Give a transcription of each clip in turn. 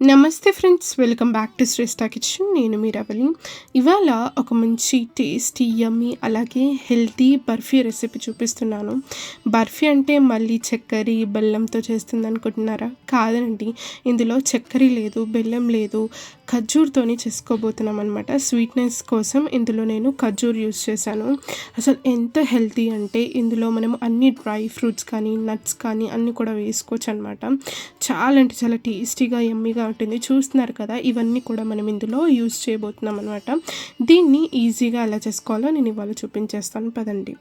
నమస్తే friends welcome back to Shreshta kitchen. నేను మీరవలి ఇవాళ ఒక మంచి టేస్టీ యమ్మీ అలాగే హెల్తీ బర్ఫీ రెసిపీ చూపిస్తున్నాను. బర్ఫీ అంటే మళ్ళీ చక్కెర బెల్లంతో చేస్తుంది అనుకుంటున్నారా కాదండి ఇందులో చక్కెర లేదు బెల్లం లేదు. ఖర్జూర్తోని చేసుకోబోతున్నాం అనమాట స్వీట్నెస్ కోసం ఇందులో నేను ఖర్జూర్ యూస్ చేశాను. అసలు ఎంత హెల్తీ అంటే ఇందులో మనం అన్ని డ్రై ఫ్రూట్స్ కానీ నట్స్ కానీ అన్నీ కూడా వేసుకోవచ్చు అనమాట చాలా అంటే చాలా టేస్టీగా ఎమ్మీగా ఉంటుంది. చూస్తున్నారు కదా ఇవన్నీ కూడా మనం ఇందులో యూస్ చేయబోతున్నాం అనమాట దీన్ని ఈజీగా ఎలా చేసుకోవాలో నేను ఇవాళ చూపించేస్తాను. పదండి.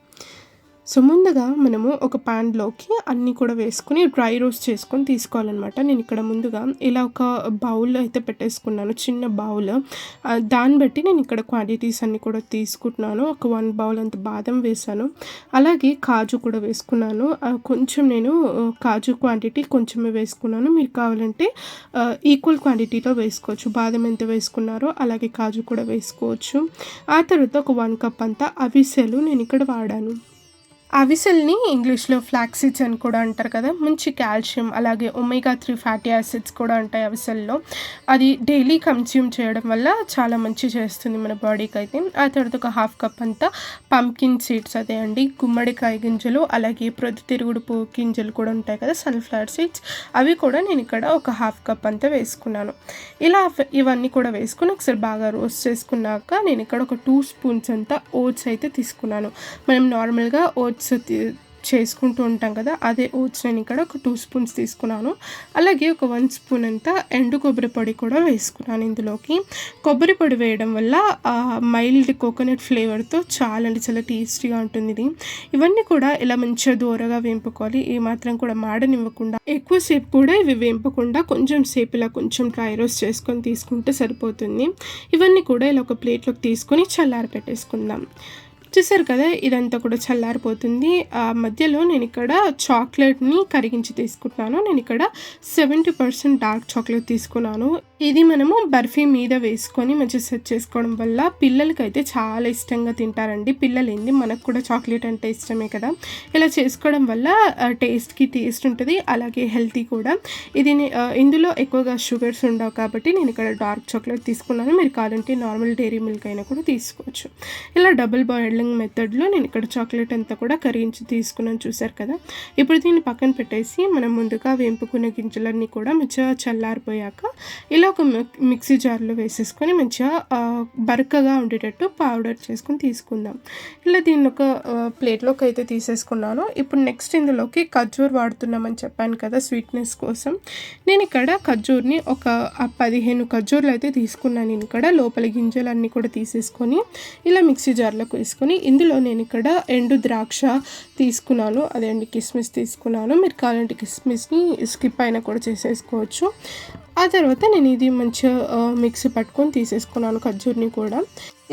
సో ముందుగా మనము ఒక ప్యాన్లోకి అన్నీ కూడా వేసుకుని డ్రై రోస్ట్ చేసుకొని తీసుకోవాలన్నమాట. నేను ఇక్కడ ముందుగా ఇలా ఒక బౌల్ అయితే పెట్టేసుకున్నాను చిన్న బౌల్. దాన్ని బట్టి నేను ఇక్కడ క్వాంటిటీస్ అన్నీ కూడా తీసుకుంటున్నాను. ఒక వన్ బౌల్ అంత బాదం వేసాను. అలాగే కాజు కూడా వేసుకున్నాను. కొంచెం నేను కాజు క్వాంటిటీ కొంచెమే వేసుకున్నాను. మీరు కావాలంటే ఈక్వల్ క్వాంటిటీలో వేసుకోవచ్చు. బాదం ఎంత వేసుకున్నారో అలాగే కాజు కూడా వేసుకోవచ్చు. ఆ తర్వాత ఒక వన్ కప్ అంతా అవిసెలు నేను ఇక్కడ వాడాను. అవిసెల్ని ఇంగ్లీష్లో ఫ్లాక్సీడ్స్ అని కూడా అంటారు కదా మంచి కాల్షియం అలాగే ఒమేగా త్రీ ఫ్యాటీ యాసిడ్స్ కూడా ఉంటాయి అవిసెల్లో. అది డైలీ కన్స్యూమ్ చేయడం వల్ల చాలా మంచి చేస్తుంది మన బాడీకి అయితే. ఆ తర్వాత ఒక హాఫ్ కప్ అంతా పంకిన్ సీడ్స్ అదే అండి. గుమ్మడికాయ గింజలు అలాగే ప్రొద్దుతిరుగుడు పువ్వు గింజలు కూడా ఉంటాయి కదా సన్ఫ్లవర్ సీడ్స్ అవి కూడా నేను ఇక్కడ ఒక హాఫ్ కప్ అంతా వేసుకున్నాను. ఇలా ఇవన్నీ కూడా వేసుకుని ఒకసారి బాగా రోస్ట్ చేసుకున్నాక నేను ఇక్కడ ఒక టూ స్పూన్స్ అంతా ఓట్స్ అయితే తీసుకున్నాను. మనం నార్మల్గా ఓట్స్ ఓట్స్ చేసుకుంటూ ఉంటాం కదా అదే ఓట్స్ నేను ఇక్కడ ఒక టూ స్పూన్స్ తీసుకున్నాను. అలాగే ఒక వన్ స్పూన్ అంతా ఎండు కొబ్బరి పొడి కూడా వేసుకున్నాను ఇందులోకి. కొబ్బరి పొడి వేయడం వల్ల మైల్డ్ కోకోనట్ ఫ్లేవర్తో చాలా అంటే చాలా టేస్టీగా ఉంటుంది ఇది. ఇవన్నీ కూడా ఇలా మంచిగా దూరగా వేంపుకోవాలి ఏ మాత్రం కూడా మాడనివ్వకుండా. ఎక్కువసేపు కూడా ఇవి వేంపకుండా కొంచెం సేపు ఇలా కొంచెం డ్రై రోస్ట్ చేసుకొని తీసుకుంటే సరిపోతుంది. ఇవన్నీ కూడా ఇలా ఒక ప్లేట్లోకి తీసుకొని చల్లారి పెట్టేసుకుందాం చూసారు కదా ఇదంతా కూడా చల్లారిపోతుంది. ఆ మధ్యలో నేను ఇక్కడ చాక్లెట్ని కరిగించి తీసుకుంటున్నాను. నేను ఇక్కడ సెవెంటీ పర్సెంట్ డార్క్ చాక్లెట్ తీసుకున్నాను. ఇది మనము బర్ఫీ మీద వేసుకొని మంచిగా సెట్ చేసుకోవడం వల్ల పిల్లలకి అయితే చాలా ఇష్టంగా తింటారండి. పిల్లలు ఏంది మనకు కూడా చాక్లెట్ అంటే ఇష్టమే కదా. ఇలా చేసుకోవడం వల్ల టేస్ట్కి టేస్ట్ ఉంటుంది అలాగే హెల్తీ కూడా. ఇది ఇందులో ఎక్కువగా షుగర్స్ ఉండవు కాబట్టి నేను ఇక్కడ డార్క్ చాక్లెట్ తీసుకున్నాను. మీరు కావాలంటే నార్మల్ డైరీ మిల్క్ అయినా కూడా తీసుకోవచ్చు. ఇలా డబుల్ బాయిల్డ్ బాయిలింగ్ మెథడ్లో నేను ఇక్కడ చాక్లెట్ అంతా కూడా కరిగించి తీసుకున్నాను చూసారు కదా? ఇప్పుడు దీన్ని పక్కన పెట్టేసి మనం ముందుగా వేంపుకున్న గింజలన్నీ కూడా మంచిగా చల్లారిపోయాక ఇలా ఒక మిక్సీ జార్లో వేసేసుకొని మంచిగా బరకగా ఉండేటట్టు పౌడర్ చేసుకొని తీసుకుందాం. ఇలా దీన్ని ఒక ప్లేట్లోకి అయితే తీసేసుకున్నాను. ఇప్పుడు నెక్స్ట్ ఇందులోకి ఖర్జూర్ వాడుతున్నామని చెప్పాను కదా స్వీట్నెస్ కోసం. నేను ఇక్కడ ఖర్జూర్ని ఒక పదిహేను ఖర్జూర్లు అయితే తీసుకున్నాను. నేను ఇక్కడ లోపల గింజలన్నీ కూడా తీసేసుకొని ఇలా మిక్సీ జార్లోకి వేసుకొని తీసుకొని ఇందులో నేను ఇక్కడ ఎండు ద్రాక్ష తీసుకున్నాను. అదే అండి కిస్మిస్ తీసుకున్నాను. మీరు కావాలంటే కిస్మిస్ని స్కిప్ అయినా కూడా చేసేసుకోవచ్చు. ఆ తర్వాత నేను ఇది మంచిగా మిక్సీ పట్టుకొని తీసేసుకున్నాను ఖర్జూర్ని కూడా.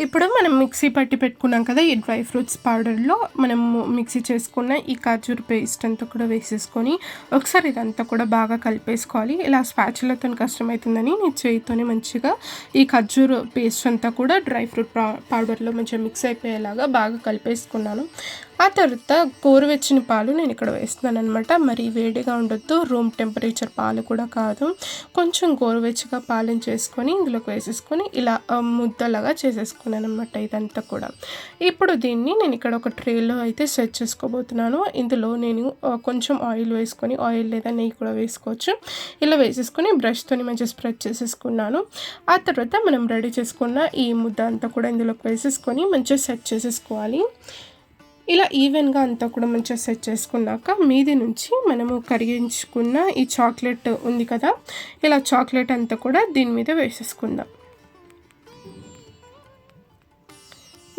ఇప్పుడు మనం మిక్సీ పట్టి పెట్టుకున్నాం కదా ఈ డ్రై ఫ్రూట్స్ పౌడర్లో మనం మిక్సీ చేసుకున్న ఈ ఖర్జూర్ పేస్ట్ అంతా కూడా వేసేసుకొని ఒకసారి ఇదంతా కూడా బాగా కలిపేసుకోవాలి. ఇలా స్పాచులతో కష్టమవుతుందని నేను చేయితోనే మంచిగా ఈ ఖర్జూర్ పేస్ట్ అంతా కూడా డ్రై ఫ్రూట్ పౌడర్లో మంచిగా మిక్స్ అయిపోయేలాగా బాగా కలిపేసుకున్నాను. ఆ తర్వాత గోరువెచ్చిన పాలు నేను ఇక్కడ వేస్తున్నాను అనమాట మరి వేడిగా ఉండొద్దు. రూమ్ టెంపరేచర్ పాలు కూడా కాదు. కొంచెం గోరువెచ్చగా పాలను చేసుకొని ఇందులోకి వేసేసుకొని ఇలా ముద్దలాగా చేసేసుకున్నాను అనమాట ఇదంతా కూడా. ఇప్పుడు దీన్ని నేను ఇక్కడ ఒక ట్రేలో అయితే సెట్ చేసుకోబోతున్నాను. ఇందులో నేను కొంచెం ఆయిల్ వేసుకొని ఆయిల్ లేదా నెయ్యి కూడా వేసుకోవచ్చు. ఇలా వేసేసుకొని బ్రష్తో మంచిగా స్ప్రెడ్ చేసేసుకున్నాను. ఆ తర్వాత మనం రెడీ చేసుకున్న ఈ ముద్ద అంతా కూడా ఇందులోకి వేసేసుకొని మంచిగా సెట్ చేసేసుకోవాలి. ఇలా ఈవెన్గా అంతా కూడా మంచిగా సెట్ చేసుకున్నాక మీది నుంచి మనము కరిగించుకున్న ఈ చాక్లెట్ ఉంది కదా ఇలా చాక్లెట్ అంతా కూడా దీని మీద వేసేసుకుందాం.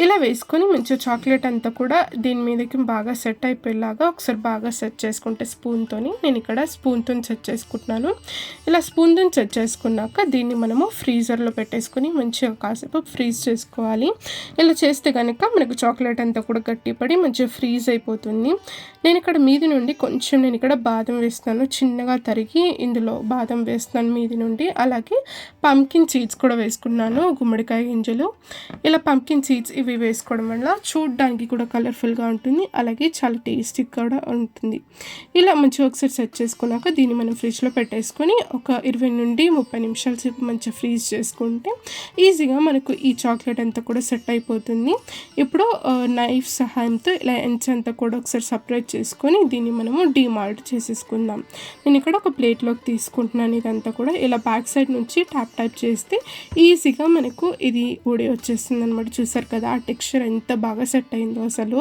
ఇలా వేసుకొని మంచిగా చాక్లెట్ అంతా కూడా దీని మీదకి బాగా సెట్ అయిపోయేలాగా ఒకసారి బాగా సెట్ చేసుకుంటే స్పూన్తో నేను ఇక్కడ స్పూన్తో సెట్ చేసుకుంటున్నాను. ఇలా స్పూన్తో సెట్ చేసుకున్నాక దీన్ని మనము ఫ్రీజర్లో పెట్టేసుకొని మంచిగా కాసేపు ఫ్రీజ్ చేసుకోవాలి. ఇలా చేస్తే కనుక మనకు చాక్లెట్ అంతా కూడా గట్టిపడి మంచిగా ఫ్రీజ్ అయిపోతుంది. నేను ఇక్కడ మీది నుండి కొంచెం నేను ఇక్కడ బాదం వేస్తాను చిన్నగా తరిగి ఇందులో బాదం వేస్తున్నాను మీది నుండి. అలాగే పంకిన్ సీడ్స్ కూడా వేసుకున్నాను గుమ్మడికాయ గింజలు. ఇలా పంకిన్ సీడ్స్ ఇవి వేసుకోవడం వల్ల చూడడానికి కూడా కలర్ఫుల్గా ఉంటుంది. అలాగే చాలా టేస్టీ కూడా ఉంటుంది. ఇలా మంచిగా ఒకసారి సెట్ చేసుకున్నాక దీన్ని మనం ఫ్రిడ్జ్లో పెట్టేసుకొని ఒక ఇరవై నుండి ముప్పై నిమిషాల సేపు మంచిగా ఫ్రీజ్ చేసుకుంటే ఈజీగా మనకు ఈ చాక్లెట్ అంతా కూడా సెట్ అయిపోతుంది. ఇప్పుడు నైఫ్ సహాయంతో ఇలా ఎంచ్ అంతా కూడా ఒకసారి సపరేట్ చేసుకొని దీన్ని మనము డిమాల్ట్ చేసేసుకుందాం. నేను ఇక్కడ ఒక ప్లేట్లోకి తీసుకుంటున్నాను. ఇదంతా కూడా ఇలా బ్యాక్ సైడ్ నుంచి ట్యాప్ ట్యాప్ చేస్తే ఈజీగా మనకు ఇది ఊడి వచ్చేస్తుంది అనమాట చూసారు కదా ఆ టెక్స్చర్ ఎంత బాగా సెట్ అయిందో అసలు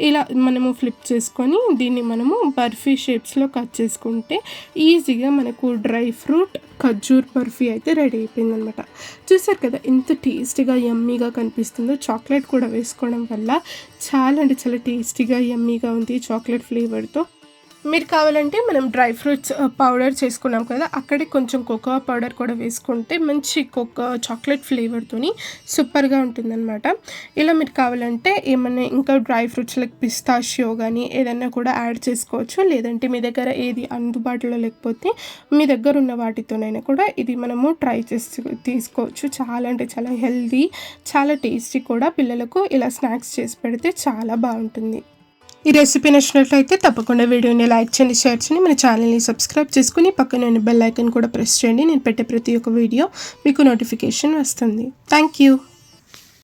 ఇలా మనము ఫ్లిప్ చేసుకొని దీన్ని మనము బర్ఫీ షేప్స్లో కట్ చేసుకుంటే ఈజీగా మనకు డ్రై ఫ్రూట్ ఖర్జూర్ బర్ఫీ అయితే రెడీ అయిపోయింది అనమాట చూసారు కదా ఎంత టేస్టీగా యమ్మీగా కనిపిస్తుందో? చాక్లెట్ కూడా వేసుకోవడం వల్ల చాలా అంటే చాలా టేస్టీగా యమ్మీగా ఉంది చాక్లెట్ ఫ్లేవర్తో మీరు కావాలంటే మనం డ్రై ఫ్రూట్స్ పౌడర్ చేసుకున్నాం కదా అక్కడే కొంచెం కోకో పౌడర్ కూడా వేసుకుంటే మంచి కోకో చాక్లెట్ ఫ్లేవర్తోని సూపర్గా ఉంటుందన్నమాట. ఇలా మీరు కావాలంటే ఏమైనా ఇంకా డ్రై ఫ్రూట్స్ లైక్ పిస్తాషియో కానీ ఏదైనా కూడా యాడ్ చేసుకోవచ్చు. లేదంటే మీ దగ్గర ఏది అందుబాటులో లేకపోతే మీ దగ్గర ఉన్న వాటితోనైనా కూడా ఇది మనము ట్రై చేసి తీసుకోవచ్చు. చాలా అంటే చాలా హెల్దీ చాలా టేస్టీ కూడా పిల్లలకు ఇలా స్నాక్స్ చేసి పెడితే చాలా బాగుంటుంది. ఈ రెసిపీ నచ్చినట్లయితే తప్పకుండా వీడియోని లైక్ చేయండి షేర్ చేయండి మన ఛానల్ని సబ్స్క్రైబ్ చేసుకుని పక్కన బెల్ ఐకన్ కూడా ప్రెస్ చేయండి. నేను పెట్టే ప్రతి ఒక్క వీడియో మీకు నోటిఫికేషన్ వస్తుంది. Thank you